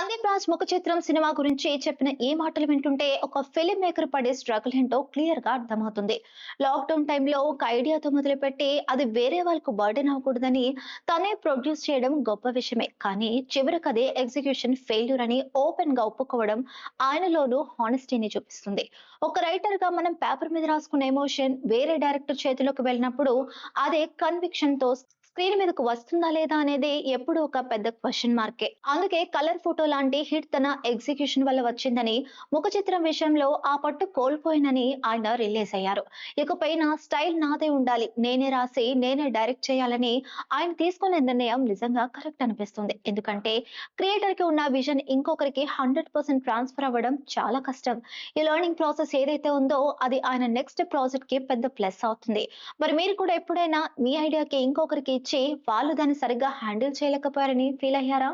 సందీప్ రాజ్ ముఖ చిత్రం సినిమా గురించి చెప్పిన ఏ మాటలు వింటుంటే ఒక ఫిలిం మేకర్ పడే స్ట్రగుల్ ఏంటో క్లియర్గా అర్థమవుతుంది. లాక్డౌన్ టైంలో ఒక ఐడియాతో మొదలుపెట్టి అది వేరే వాళ్ళకు బర్డెన్ అవ్వకూడదని తనే ప్రొడ్యూస్ చేయడం గొప్ప విషయమే. కానీ చివరికి అదే ఎగ్జిక్యూషన్ ఫెయిల్యూర్ అని ఓపెన్గా ఒప్పుకోవడం ఆయనలోనూ హానెస్టీని చూపిస్తుంది. ఒక రైటర్గా మనం పేపర్ మీద రాసుకున్న ఎమోషన్ వేరే డైరెక్టర్ చేతిలోకి వెళ్ళినప్పుడు అదే కన్విక్షన్తో స్క్రీన్ మీదకు వస్తుందా లేదా అనేది ఎప్పుడు ఒక పెద్ద క్వశ్చన్ మార్కే అందుకే కలర్ ఫోటో లాంటి హిట్ తన ఎగ్జిక్యూషన్ వల్ల వచ్చిందని ముఖ చిత్రం విషయంలో ఆ పట్టు కోల్పోయినని ఆయన రిలీజ్ అయ్యారు. ఇకపైన స్టైల్ నాదే ఉండాలి నేనే రాసి నేనే డైరెక్ట్ చేయాలని ఆయన తీసుకున్న నిర్ణయం నిజంగా కరెక్ట్ అనిపిస్తుంది. ఎందుకంటే క్రియేటర్కి ఉన్న విజన్ ఇంకొకరికి హండ్రెడ్ పర్సెంట్ ట్రాన్స్ఫర్ అవ్వడం చాలా కష్టం. ఈ లెర్నింగ్ ప్రాసెస్ ఏదైతే ఉందో అది ఆయన నెక్స్ట్ ప్రాజెక్ట్కి పెద్ద ప్లస్ అవుతుంది. మరి మీరు కూడా ఎప్పుడైనా మీ ఐడియాకి ఇంకొకరికి ఇచ్చి వాళ్ళు దాన్ని సరిగ్గా హ్యాండిల్ చేయలేకపోయారని ఫీల్ అయ్యారా?